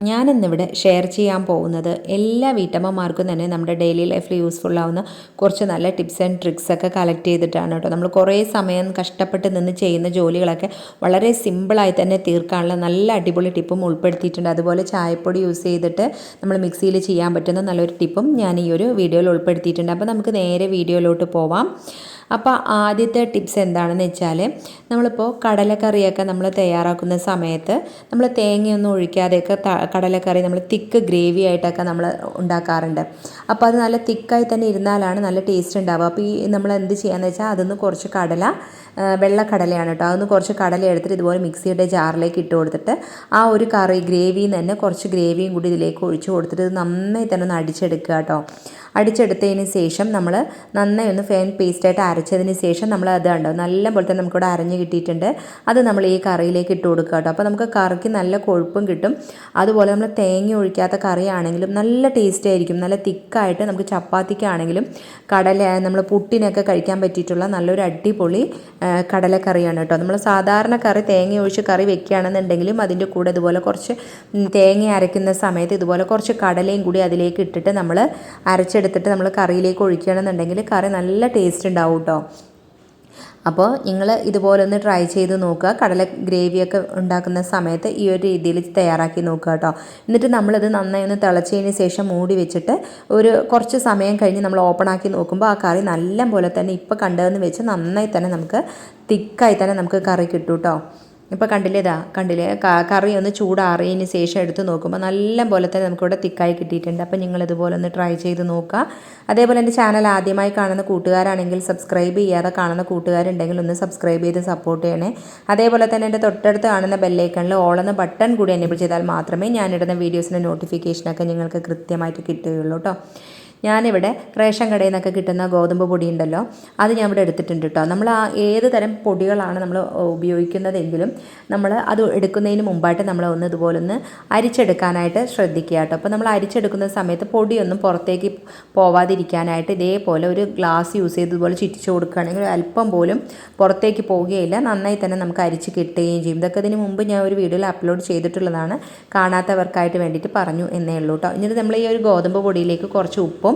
ഞാനിന്നിവിടെ ഷെയർ ചെയ്യാൻ പോകുന്നത് എല്ലാ വീട്ടമ്മമാർക്കും തന്നെ നമ്മുടെ ഡെയിലി ലൈഫിൽ യൂസ്ഫുൾ ആവുന്ന കുറച്ച് നല്ല ടിപ്സ് ആൻഡ് ട്രിക്സ് ഒക്കെ കളക്ട് ചെയ്തിട്ടാണ് കേട്ടോ. നമ്മൾ കുറേ സമയം കഷ്ടപ്പെട്ട് നിന്ന് ചെയ്യുന്ന ജോലികളൊക്കെ വളരെ സിമ്പിളായി തന്നെ തീർക്കാനുള്ള നല്ല അടിപൊളി ടിപ്പും ഉൾപ്പെടുത്തിയിട്ടുണ്ട്. അതുപോലെ ചായപ്പൊടി യൂസ് ചെയ്തിട്ട് നമ്മൾ മിക്സിയിൽ ചെയ്യാൻ പറ്റുന്ന നല്ലൊരു ടിപ്പും ഞാൻ ഈ ഒരു വീഡിയോയിൽ ഉൾപ്പെടുത്തിയിട്ടുണ്ട്. അപ്പോൾ നമുക്ക് നേരെ വീഡിയോയിലോട്ട് പോവാം. അപ്പോൾ ആദ്യത്തെ ടിപ്സ് എന്താണെന്ന് വെച്ചാൽ നമ്മളിപ്പോൾ കടലക്കറിയൊക്കെ നമ്മൾ തയ്യാറാക്കുന്ന സമയത്ത് നമ്മൾ തേങ്ങയൊന്നും ഒഴിക്കാതെയൊക്കെ കടലക്കറി നമ്മൾ തിക്ക് ഗ്രേവി ആയിട്ടൊക്കെ നമ്മൾ ഉണ്ടാക്കാറുണ്ട്. അപ്പോൾ അത് നല്ല തിക്കായി തന്നെ ഇരുന്നാലാണ് നല്ല ടേസ്റ്റ് ഉണ്ടാവുക. അപ്പോൾ ഈ നമ്മൾ എന്ത് ചെയ്യാന്ന് വെച്ചാൽ അതൊന്ന് കുറച്ച് കടല വെള്ളക്കടലയാണ് കേട്ടോ. അതൊന്ന് കുറച്ച് കടല എടുത്തിട്ട് ഇതുപോലെ മിക്സിയുടെ ജാറിലേക്ക് ഇട്ട് കൊടുത്തിട്ട് ആ ഒരു കറി ഗ്രേവിയിൽ നിന്ന് കുറച്ച് ഗ്രേവിയും കൂടി ഇതിലേക്ക് ഒഴിച്ച് കൊടുത്തിട്ട് ഇത് നന്നായി തന്നെ ഒന്ന് അടിച്ചെടുക്കുക കേട്ടോ. അടിച്ചെടുത്തതിന് ശേഷം നമ്മൾ നന്നായി ഒന്ന് ഫാൻ പേസ്റ്റായിട്ട് അരച്ചതിന് ശേഷം നമ്മൾ അത് കണ്ടോ? നല്ല പോലെ തന്നെ നമുക്കിവിടെ അരഞ്ഞ് കിട്ടിയിട്ടുണ്ട്. അത് നമ്മൾ ഈ കറിയിലേക്ക് ഇട്ട് കൊടുക്കുക കേട്ടോ. അപ്പോൾ നമുക്ക് കറിക്ക് നല്ല കൊഴുപ്പും കിട്ടും. അതുപോലെ നമ്മൾ തേങ്ങ ഒഴിക്കാത്ത കറിയാണെങ്കിലും നല്ല ടേസ്റ്റ് ആയിരിക്കും. നല്ല തിക്കായിട്ട് നമുക്ക് ചപ്പാത്തിക്കാണെങ്കിലും കടല നമ്മൾ പുട്ടിനൊക്കെ കഴിക്കാൻ പറ്റിയിട്ടുള്ള നല്ലൊരു അടിപൊളി കടലക്കറിയാണ് കേട്ടോ. നമ്മൾ സാധാരണ കറി തേങ്ങ ഒഴിച്ച് കറി വെക്കുകയാണെന്നുണ്ടെങ്കിലും അതിന്റെ കൂടെ ഇതുപോലെ കുറച്ച് തേങ്ങ അരയ്ക്കുന്ന സമയത്ത് ഇതുപോലെ കുറച്ച് കടലയും കൂടി അതിലേക്ക് ഇട്ടിട്ട് നമ്മൾ അരച്ചെടുത്തിട്ട് നമ്മൾ കറിയിലേക്ക് ഒഴിക്കുകയാണെന്നുണ്ടെങ്കിൽ കറി നല്ല ടേസ്റ്റ് ഉണ്ടാവും കേട്ടോ. അപ്പോൾ നിങ്ങൾ ഇതുപോലെ ഒന്ന് ട്രൈ ചെയ്ത് നോക്കുക. കടല ഗ്രേവിയൊക്കെ ഉണ്ടാക്കുന്ന സമയത്ത് ഈ ഒരു രീതിയിൽ തയ്യാറാക്കി നോക്കുക കേട്ടോ. എന്നിട്ട് നമ്മളിത് നന്നായി ഒന്ന് തിളച്ചതിന് ശേഷം മൂടി വെച്ചിട്ട് ഒരു കുറച്ച് സമയം കഴിഞ്ഞ് നമ്മൾ ഓപ്പൺ ആക്കി നോക്കുമ്പോൾ ആ കറി നല്ല പോലെ തന്നെ ഇപ്പോൾ കണ്ടതെന്ന് വെച്ച് നന്നായി തന്നെ നമുക്ക് തിക്കായി തന്നെ നമുക്ക് കറി കിട്ടും കേട്ടോ. ഇപ്പോൾ കണ്ടില്ലേ ഇതാ കണ്ടില്ലേ? കറി ഒന്ന് ചൂടാറിയതിന് ശേഷം എടുത്ത് നോക്കുമ്പോൾ നല്ല പോലെ തന്നെ നമുക്കിവിടെ തിക്കായി കിട്ടിയിട്ടുണ്ട്. അപ്പോൾ നിങ്ങൾ ഇതുപോലെ ഒന്ന് ട്രൈ ചെയ്ത് നോക്കുക. അതേപോലെ എന്റെ ചാനൽ ആദ്യമായി കാണുന്ന കൂട്ടുകാരാണെങ്കിൽ സബ്സ്ക്രൈബ് ചെയ്യാതെ കാണുന്ന കൂട്ടുകാരുണ്ടെങ്കിൽ ഒന്ന് സബ്സ്ക്രൈബ് ചെയ്ത് സപ്പോർട്ട് ചെയ്യണേ. അതേപോലെ തന്നെ എന്റെ തൊട്ടടുത്ത് കാണുന്ന ബെല്ലൈക്കണിൽ ഓളെന്ന ബട്ടൺ കൂടി എനേബിൾ ചെയ്താൽ മാത്രമേ ഞാനിടുന്ന വീഡിയോസിന്റെ നോട്ടിഫിക്കേഷനൊക്കെ നിങ്ങൾക്ക് കൃത്യമായിട്ട് കിട്ടുകയുള്ളൂ കേട്ടോ ഞാനിവിടെ റേഷൻ കടയിൽ നിന്നൊക്കെ കിട്ടുന്ന ഗോതമ്പ് പൊടി ഉണ്ടല്ലോ അത് ഞാൻ ഇവിടെ എടുത്തിട്ടുണ്ട് കേട്ടോ. നമ്മൾ ആ ഏത് തരം പൊടികളാണ് നമ്മൾ ഉപയോഗിക്കുന്നതെങ്കിലും നമ്മൾ അത് എടുക്കുന്നതിന് മുമ്പായിട്ട് നമ്മൾ ഒന്ന് ഇതുപോലെ ഒന്ന് അരിച്ചെടുക്കാനായിട്ട് ശ്രദ്ധിക്കുക കേട്ടോ. അപ്പോൾ നമ്മൾ അരിച്ചെടുക്കുന്ന സമയത്ത് പൊടിയൊന്നും പുറത്തേക്ക് പോവാതിരിക്കാനായിട്ട് ഇതേപോലെ ഒരു ഗ്ലാസ് യൂസ് ചെയ്ത് ഇതുപോലെ ചുറ്റിച്ച് കൊടുക്കുകയാണെങ്കിൽ അല്പം പോലും പുറത്തേക്ക് പോവുകയില്ല. നന്നായി തന്നെ നമുക്ക് അരിച്ച് കിട്ടുകയും ചെയ്യും. ഇതൊക്കെ ഇതിന് മുമ്പ് ഞാൻ ഒരു വീഡിയോയിൽ അപ്ലോഡ് ചെയ്തിട്ടുള്ളതാണ്. കാണാത്തവർക്കായിട്ട് വേണ്ടിയിട്ട് പറഞ്ഞു എന്നേ ഉള്ളൂ കേട്ടോ. എന്നിട്ട് നമ്മൾ ഈ ഒരു ഗോതമ്പ് പൊടിയിലേക്ക് കുറച്ച് ഉപ്പും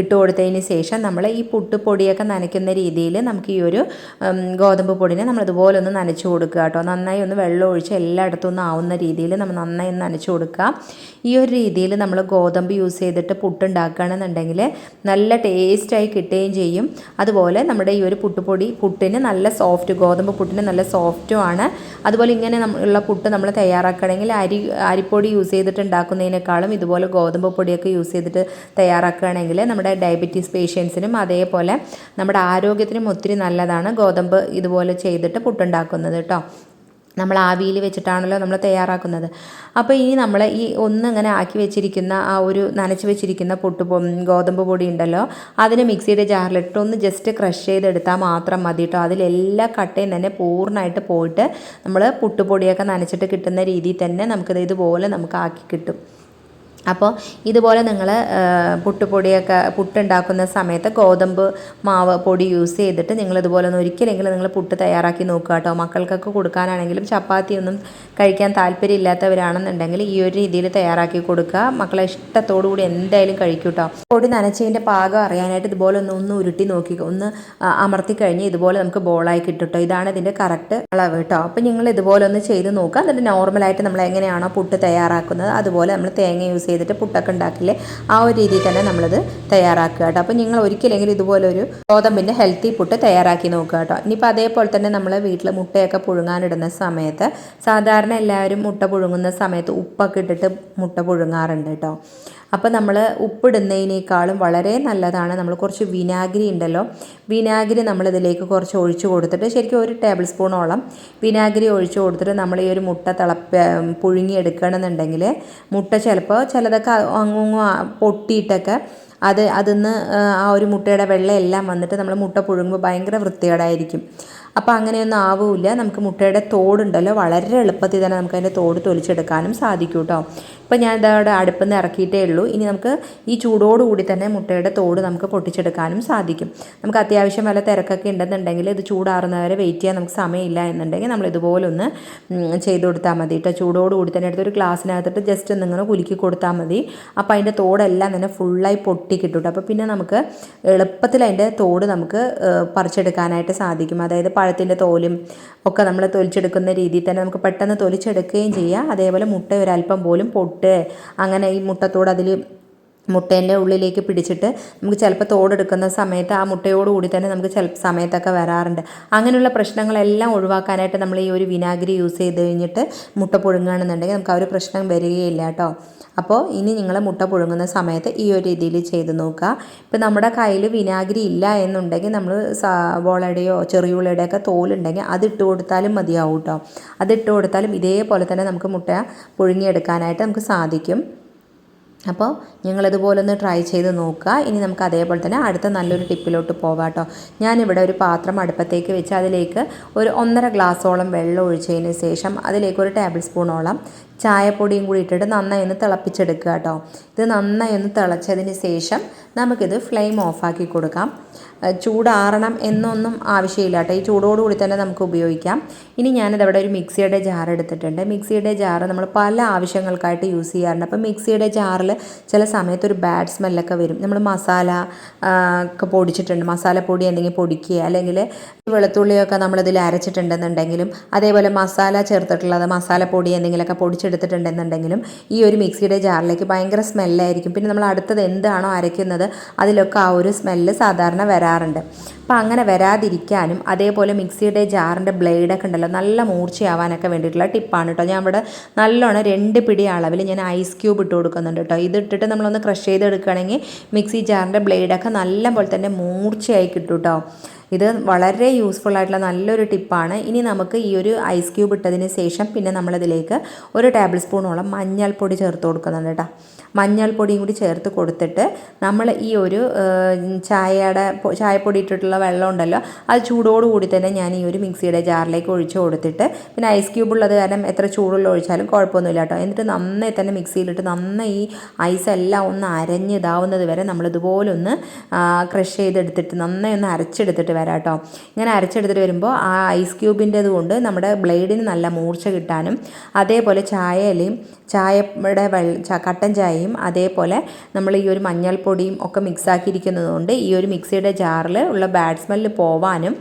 ഇട്ട് കൊടുത്തതിന് ശേഷം നമ്മൾ ഈ പുട്ടുപൊടിയൊക്കെ നനയ്ക്കുന്ന രീതിയിൽ നമുക്ക് ഈ ഒരു ഗോതമ്പ് പൊടിനെ നമ്മൾ ഇതുപോലെ ഒന്ന് നനച്ചു കൊടുക്കുക കേട്ടോ. നന്നായി ഒന്ന് വെള്ളം ഒഴിച്ച് എല്ലായിടത്തും ഒന്ന് ആവുന്ന രീതിയിൽ നമ്മൾ നന്നായി ഒന്ന് നനച്ചു കൊടുക്കുക. ഈ ഒരു രീതിയിൽ നമ്മൾ ഗോതമ്പ് യൂസ് ചെയ്തിട്ട് പുട്ടുണ്ടാക്കുകയാണെന്നുണ്ടെങ്കിൽ നല്ല ടേസ്റ്റായി കിട്ടുകയും ചെയ്യും. അതുപോലെ നമ്മുടെ ഈ ഒരു പുട്ടുപൊടി പുട്ടിന് നല്ല സോഫ്റ്റ് ഗോതമ്പ് പുട്ടിന് നല്ല സോഫ്റ്റുമാണ് അതുപോലെ ഇങ്ങനെ ഉള്ള പുട്ട് നമ്മൾ തയ്യാറാക്കുകയാണെങ്കിൽ അരി അരിപ്പൊടി യൂസ് ചെയ്തിട്ട് ഉണ്ടാക്കുന്നതിനേക്കാളും ഇതുപോലെ ഗോതമ്പ് പൊടിയൊക്കെ യൂസ് ചെയ്തിട്ട് തയ്യാറാക്കുകയാണെങ്കിൽ നമ്മുടെ ഡയബറ്റീസ് പേഷ്യൻസിനും അതേപോലെ നമ്മുടെ ആരോഗ്യത്തിനും ഒത്തിരി നല്ലതാണ്. ഗോതമ്പ് ഇതുപോലെ ചെയ്തിട്ട് പുട്ടുണ്ടാക്കുന്നത് കേട്ടോ നമ്മൾ ആവിയിൽ വെച്ചിട്ടാണല്ലോ നമ്മൾ തയ്യാറാക്കുന്നത്. അപ്പോൾ ഇനി നമ്മൾ ഈ ഒന്ന് ഇങ്ങനെ ആക്കി വെച്ചിരിക്കുന്ന ആ ഒരു നനച്ച് വെച്ചിരിക്കുന്ന പൊട്ട് ഗോതമ്പ് പൊടി ഉണ്ടല്ലോ അതിന് മിക്സിയുടെ ജാറിലിട്ട് ഒന്ന് ജസ്റ്റ് ക്രഷ് ചെയ്തെടുത്താൽ മാത്രം മതി കേട്ടോ അതിലെല്ലാ കട്ടയും തന്നെ പൂർണമായിട്ട് പോയിട്ട് നമ്മൾ പുട്ടുപൊടിയൊക്കെ നനച്ചിട്ട് കിട്ടുന്ന രീതിയിൽ തന്നെ നമുക്കിത് ഇതുപോലെ നമുക്ക് ആക്കി കിട്ടും. അപ്പോൾ ഇതുപോലെ നിങ്ങൾ പുട്ടുപൊടിയൊക്കെ പുട്ടുണ്ടാക്കുന്ന സമയത്ത് ഗോതമ്പ് മാവ് പൊടി യൂസ് ചെയ്തിട്ട് നിങ്ങൾ ഇതുപോലെ ഒന്ന് ഒരിക്കലെങ്കിലും നിങ്ങൾ പുട്ട് തയ്യാറാക്കി നോക്കുക കേട്ടോ. മക്കൾക്കൊക്കെ കൊടുക്കാനാണെങ്കിലും ചപ്പാത്തിയൊന്നും കഴിക്കാൻ താല്പര്യമില്ലാത്തവരാണെന്നുണ്ടെങ്കിൽ ഈ ഒരു രീതിയിൽ തയ്യാറാക്കി കൊടുക്കുക. മക്കളെ ഇഷ്ടത്തോടു കൂടി എന്തായാലും കഴിക്കും കേട്ടോ. പൊടി നനച്ചതിന്റെ പാകം അറിയാനായിട്ട് ഇതുപോലെ ഒന്ന് ഒന്ന് ഉരുട്ടി നോക്കി ഒന്ന് അമർത്തി കഴിഞ്ഞ് ഇതുപോലെ നമുക്ക് ബോളായി കിട്ടും കേട്ടോ. ഇതാണ് ഇതിന്റെ കറക്റ്റ് അളവ് കേട്ടോ. അപ്പോൾ നിങ്ങൾ ഇതുപോലെ ഒന്ന് ചെയ്ത് നോക്കുക. എന്നിട്ട് നോർമലായിട്ട് നമ്മൾ എങ്ങനെയാണോ പുട്ട് തയ്യാറാക്കുന്നത് അതുപോലെ നമ്മൾ തേങ്ങ യൂസ് ചെയ്തിട്ട് പുട്ടൊക്കെ ഉണ്ടാക്കില്ലേ? ആ ഒരു രീതിയിൽ തന്നെ നമ്മളത് തയ്യാറാക്കുക കേട്ടോ. അപ്പോൾ നിങ്ങൾ ഒരിക്കലെങ്കിലും ഇതുപോലെ ഒരു ഗോതമ്പിന്റെ ഹെൽത്തി പുട്ട് തയ്യാറാക്കി നോക്കുക കേട്ടോ. ഇനിയിപ്പോൾ അതേപോലെ തന്നെ നമ്മൾ വീട്ടിൽ മുട്ടയൊക്കെ പുഴുങ്ങാനിടുന്ന സമയത്ത് സാധാരണ എല്ലാവരും മുട്ട പുഴുങ്ങുന്ന സമയത്ത് ഉപ്പൊക്കെ ഇട്ടിട്ട് മുട്ട പുഴുങ്ങാറുണ്ട് കേട്ടോ. അപ്പോൾ നമ്മൾ ഉപ്പിടുന്നതിനേക്കാളും വളരെ നല്ലതാണ്. നമ്മൾ കുറച്ച് വിനാഗിരി ഉണ്ടല്ലോ. വിനാഗിരി നമ്മളിതിലേക്ക് കുറച്ച് ഒഴിച്ചു കൊടുത്തിട്ട് ശരിക്കും ഒരു ടേബിൾ സ്പൂണോളം വിനാഗിരി ഒഴിച്ചു കൊടുത്തിട്ട് നമ്മൾ ഈ ഒരു മുട്ട തിളപ്പ പുഴുങ്ങിയെടുക്കണമെന്നുണ്ടെങ്കിൽ മുട്ട ചിലപ്പോൾ ചിലതൊക്കെ അങ്ങും പൊട്ടിയിട്ടൊക്കെ അത് അതിന്ന് ആ ഒരു മുട്ടയുടെ വെള്ളമെല്ലാം വന്നിട്ട് നമ്മൾ മുട്ട പുഴുങ്ങുമ്പോൾ ഭയങ്കര വൃത്തികേടായിരിക്കും. അപ്പോൾ അങ്ങനെയൊന്നും ആവില്ല. നമുക്ക് മുട്ടയുടെ തോടുണ്ടല്ലോ വളരെ എളുപ്പത്തിൽ തന്നെ നമുക്ക് അതിന്റെ തോട് തൊലിച്ചെടുക്കാനും സാധിക്കും കേട്ടോ ഇപ്പോൾ ഞാൻ ഇതവിടെ അടുപ്പിൽ നിന്ന് ഇറക്കിയിട്ടേ ഉള്ളൂ. ഇനി നമുക്ക് ഈ ചൂടോടുകൂടി തന്നെ മുട്ടയുടെ തോട് നമുക്ക് പൊട്ടിച്ചെടുക്കാനും സാധിക്കും. നമുക്ക് അത്യാവശ്യം വല്ല തിരക്കൊക്കെ ഉണ്ടെന്നുണ്ടെങ്കിൽ ഇത് ചൂടാറുന്നവരെ വെയിറ്റ് ചെയ്യാൻ നമുക്ക് സമയമില്ല എന്നുണ്ടെങ്കിൽ നമ്മൾ ഇതുപോലെ ഒന്ന് ചെയ്ത് കൊടുത്താൽ മതി കേട്ടോ. ചൂടോടുകൂടി തന്നെ എടുത്ത് ഒരു ഗ്ലാസ്സിനകത്തിട്ട് ജസ്റ്റ് ഒന്ന് ഒന്നിങ്ങനെ കുലുക്കി കൊടുത്താൽ മതി. അപ്പോൾ അതിന്റെ തോടെല്ലാം തന്നെ ഫുള്ളായി പൊട്ടി കിട്ടും അപ്പോൾ പിന്നെ നമുക്ക് എളുപ്പത്തിൽ അതിന്റെ തോട് നമുക്ക് പറിച്ചെടുക്കാനായിട്ട് സാധിക്കും. അതായത് പഴത്തിന്റെ തോലും ഒക്കെ നമ്മൾ തൊലിച്ചെടുക്കുന്ന രീതിയിൽ തന്നെ നമുക്ക് പെട്ടെന്ന് തൊലിച്ചെടുക്കുകയും ചെയ്യാം. അതേപോലെ മുട്ട ഒരല്പം പോലും പൊട്ട് അങ്ങനെ ഈ മുട്ടത്തോട് അതിൽ മുട്ടേന്റെ ഉള്ളിലേക്ക് പിടിച്ചിട്ട് നമുക്ക് ചിലപ്പോൾ തോടെടുക്കുന്ന സമയത്ത് ആ മുട്ടയോടുകൂടി തന്നെ നമുക്ക് ചില സമയത്തൊക്കെ വരാറുണ്ട്. അങ്ങനെയുള്ള പ്രശ്നങ്ങളെല്ലാം ഒഴിവാക്കാനായിട്ട് നമ്മൾ ഈ ഒരു വിനാഗിരി യൂസ് ചെയ്ത് കഴിഞ്ഞിട്ട് മുട്ട പുഴുങ്ങുകയാണെന്നുണ്ടെങ്കിൽ നമുക്ക് ആ ഒരു പ്രശ്നം വരികയില്ല കേട്ടോ. അപ്പോൾ ഇനി നിങ്ങൾ മുട്ട പുഴുങ്ങുന്ന സമയത്ത് ഈ ഒരു രീതിയിൽ ചെയ്ത് നോക്കുക. ഇപ്പം നമ്മുടെ കയ്യിൽ വിനാഗിരി ഇല്ല എന്നുണ്ടെങ്കിൽ നമ്മൾ സവോളയുടെയോ ചെറിയുള്ളിയുടെയൊക്കെ തോലുണ്ടെങ്കിൽ അതിട്ട് കൊടുത്താലും മതിയാവും കേട്ടോ. അതിട്ട് കൊടുത്താലും ഇതേപോലെ തന്നെ നമുക്ക് മുട്ട പുഴുങ്ങിയെടുക്കാനായിട്ട് നമുക്ക് സാധിക്കും. അപ്പോൾ നിങ്ങളിതുപോലെ ഒന്ന് ട്രൈ ചെയ്ത് നോക്കുക. ഇനി നമുക്ക് അതേപോലെ തന്നെ അടുത്ത നല്ലൊരു ടിപ്പിലോട്ട് പോകാം കേട്ടോ. ഞാനിവിടെ ഒരു പാത്രം അടുപ്പത്തേക്ക് വെച്ച് അതിലേക്ക് ഒരു ഒന്നര ഗ്ലാസ്സോളം വെള്ളം ഒഴിച്ചതിന് ശേഷം അതിലേക്ക് ഒരു ടേബിൾ സ്പൂണോളം ചായപ്പൊടിയും കൂടി ഇട്ടിട്ട് നന്നായി ഒന്ന് തിളപ്പിച്ചെടുക്കുക കേട്ടോ. ഇത് നന്നായി ഒന്ന് തിളച്ചതിന് ശേഷം നമുക്കിത് ഫ്ലെയിം ഓഫാക്കി കൊടുക്കാം. ചൂടാറണം എന്നൊന്നും ആവശ്യമില്ല കേട്ടോ. ഈ ചൂടോടുകൂടി തന്നെ നമുക്ക് ഉപയോഗിക്കാം. ഇനി ഞാനിതവിടെ ഒരു മിക്സിയുടെ ജാർ എടുത്തിട്ടുണ്ട്. മിക്സിയുടെ ജാർ നമ്മൾ പല ആവശ്യങ്ങൾക്കായിട്ട് യൂസ് ചെയ്യാറുണ്ട്. അപ്പോൾ മിക്സിയുടെ ജാറിൽ ചില സമയത്ത് ഒരു ബാഡ് സ്മെല്ലൊക്കെ വരും. നമ്മൾ മസാല ഒക്കെ പൊടിച്ചിട്ടുണ്ട്. മസാലപ്പൊടി എന്തെങ്കിലും പൊടിക്കുക. അല്ലെങ്കിൽ വെളുത്തുള്ളിയൊക്കെ നമ്മളിതിൽ അരച്ചിട്ടുണ്ടെന്നുണ്ടെങ്കിലും അതേപോലെ മസാല ചേർത്തിട്ടുള്ളത് മസാലപ്പൊടി എന്തെങ്കിലുമൊക്കെ പൊടിച്ചെടുത്തിട്ടുണ്ടെന്നുണ്ടെങ്കിലും ഈ ഒരു മിക്സിയുടെ ജാറിലേക്ക് ഭയങ്കര സ്മെല്ലായിരിക്കും പിന്നെ നമ്മൾ അടുത്തത് എന്താണോ അരയ്ക്കുന്നത് അതിലൊക്കെ ആ ഒരു സ്മെല്ല് സാധാരണ വരാറുണ്ട്. അപ്പോൾ അങ്ങനെ വരാതിരിക്കാനും അതേപോലെ മിക്സിയുടെ ജാറിന്റെ ബ്ലേഡൊക്കെ ഉണ്ടല്ലോ നല്ല മൂർച്ചയാവാനൊക്കെ വേണ്ടിയിട്ടുള്ള ടിപ്പാണ് കേട്ടോ. ഞാൻ ഇവിടെ നല്ലോണം രണ്ട് പിടി അളവിൽ ഞാൻ ഐസ് ക്യൂബ് ഇട്ട് കൊടുക്കുന്നുണ്ട് കേട്ടോ. ഇത് ഇട്ടിട്ട് നമ്മളൊന്ന് ക്രഷ് ചെയ്തെടുക്കുകയാണെങ്കിൽ മിക്സി ജാറിന്റെ ബ്ലേഡൊക്കെ നല്ല പോലെ തന്നെ മൂർച്ചയായി കിട്ടും കേട്ടോ. ഇത് വളരെ യൂസ്ഫുൾ ആയിട്ടുള്ള നല്ലൊരു ടിപ്പാണ് ഇനി നമുക്ക് ഈ ഒരു ഐസ് ക്യൂബ് ഇട്ടതിന് ശേഷം പിന്നെ നമ്മളതിലേക്ക് ഒരു ടേബിൾ സ്പൂണോളം മഞ്ഞൾപ്പൊടി ചേർത്ത് കൊടുക്കുന്നുണ്ട് കേട്ടോ മഞ്ഞൾപ്പൊടിയും കൂടി ചേർത്ത് കൊടുത്തിട്ട് നമ്മൾ ഈ ഒരു ചായയുടെ ചായപ്പൊടി ഇട്ടിട്ടുള്ള വെള്ളം ഉണ്ടല്ലോ അത് ചൂടോടുകൂടി തന്നെ ഞാൻ ഈ ഒരു മിക്സിയുടെ ജാറിലേക്ക് ഒഴിച്ച് കൊടുത്തിട്ട് പിന്നെ ഐസ് ക്യൂബ് ഉള്ളത് കാരണം എത്ര ചൂടുള്ള ഒഴിച്ചാലും കുഴപ്പമൊന്നുമില്ല കേട്ടോ എന്നിട്ട് നന്നായി തന്നെ മിക്സിയിലിട്ട് നന്നായി ഈ ഐസ് എല്ലാം ഒന്ന് അരഞ്ഞ് ഇതാവുന്നത് വരെ നമ്മൾ ഇതുപോലെ ഒന്ന് ക്രഷ് ചെയ്തെടുത്തിട്ട് നന്നായി ഒന്ന് അരച്ചെടുത്തിട്ട് വരാം കേട്ടോ ഇങ്ങനെ അരച്ചെടുത്തിട്ട് വരുമ്പോൾ ആ ഐസ് ക്യൂബിന്റെത് കൊണ്ട് നമ്മുടെ ബ്ലേഡിന് നല്ല മൂർച്ച കിട്ടാനും അതേപോലെ ചായയിലയും ചായയുടെ വെള്ള കട്ടൻ ചായയും അതേപോലെ നമ്മൾ ഈ ഒരു മഞ്ഞൾപ്പൊടിയും ഒക്കെ മിക്സ് കൊണ്ട് ഈ ഒരു മിക്സിയുടെ ജാറിൽ ഉള്ള ബാഡ് സ്മെല്ല് പോവാനും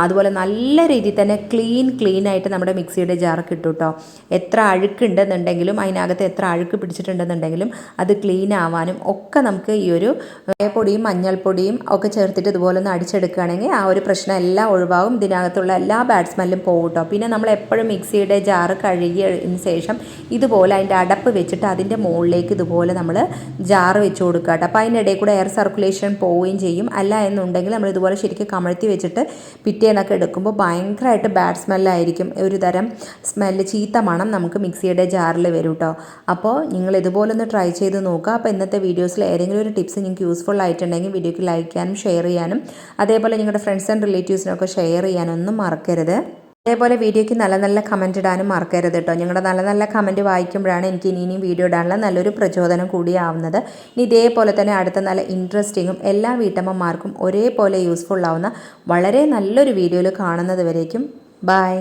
അതുപോലെ നല്ല രീതിയിൽ തന്നെ ക്ലീൻ ക്ലീൻ ആയിട്ട് നമ്മുടെ മിക്സിയുടെ ജാർ കിട്ടും കേട്ടോ എത്ര അഴുക്കുണ്ടെന്നുണ്ടെങ്കിലും അതിനകത്ത് എത്ര അഴുക്ക് പിടിച്ചിട്ടുണ്ടെന്നുണ്ടെങ്കിലും അത് ക്ലീൻ ആവാനും ഒക്കെ നമുക്ക് ഈ ഒരു പൊടിയും മഞ്ഞൾപ്പൊടിയും ഒക്കെ ചേർത്തിട്ട് ഇതുപോലെ ഒന്ന് അടിച്ചെടുക്കുകയാണെങ്കിൽ ഒരു പ്രശ്നം എല്ലാം ഒഴിവാകും. ഇതിനകത്തുള്ള എല്ലാ ബാഡ് സ്മെല്ലും പോകും കേട്ടോ പിന്നെ നമ്മൾ എപ്പോഴും മിക്സിയുടെ ജാറ് കഴുകിയതിന് ശേഷം ഇതുപോലെ അതിന്റെ അടപ്പ് വെച്ചിട്ട് അതിന്റെ മുകളിലേക്ക് ഇതുപോലെ നമ്മൾ ജാറ് വെച്ച് കൊടുക്കുക കേട്ടോ അപ്പോൾ അതിന്റെ ഇടയിൽ കൂടെ എയർ സർക്കുലേഷൻ പോവുകയും ചെയ്യും. അല്ല എന്നുണ്ടെങ്കിൽ നമ്മൾ ഇതുപോലെ ശരിക്കും കമഴ്ത്തി വെച്ചിട്ട് പിറ്റേന്നൊക്കെ എടുക്കുമ്പോൾ ഭയങ്കരമായിട്ട് ബാഡ് സ്മെല്ലായിരിക്കും ഒരു തരം സ്മെല്ല് ചീത്ത മണം നമുക്ക് മിക്സിയുടെ ജാറിൽ വരും കേട്ടോ അപ്പോൾ നിങ്ങൾ ഇതുപോലെ ഒന്ന് ട്രൈ ചെയ്ത് നോക്കുക. അപ്പോൾ ഇന്നത്തെ വീഡിയോസിൽ ഏതെങ്കിലും ഒരു ടിപ്സ് നിങ്ങൾക്ക് യൂസ്ഫുൾ ആയിട്ടുണ്ടെങ്കിൽ വീഡിയോക്ക് ലൈക്ക് ചെയ്യാനും ഷെയർ ചെയ്യാനും. അതേപോലെ നിങ്ങളുടെ ഫ്രണ്ട്സ് ആൻഡ് റിലേറ്റീവ്സിനൊക്കെ ഷെയർ ചെയ്യാനൊന്നും മറക്കരുത്. അതേപോലെ വീഡിയോയ്ക്ക് നല്ല നല്ല കമന്റ് ഇടാനും മറക്കരുത് കേട്ടോ ഞങ്ങളുടെ നല്ല നല്ല കമന്റ് വായിക്കുമ്പോഴാണ് എനിക്ക് ഇനി ഇനിയും വീഡിയോ ഇടാനുള്ള നല്ലൊരു പ്രചോദനം കൂടിയാവുന്നത് ഇനി ഇതേപോലെ തന്നെ അടുത്ത നല്ല ഇൻട്രസ്റ്റിങ്ങും എല്ലാ വീട്ടമ്മമാർക്കും ഒരേപോലെ യൂസ്ഫുൾ ആവുന്ന വളരെ നല്ലൊരു വീഡിയോയിൽ കാണുന്നത് വരേക്കും. ബായ്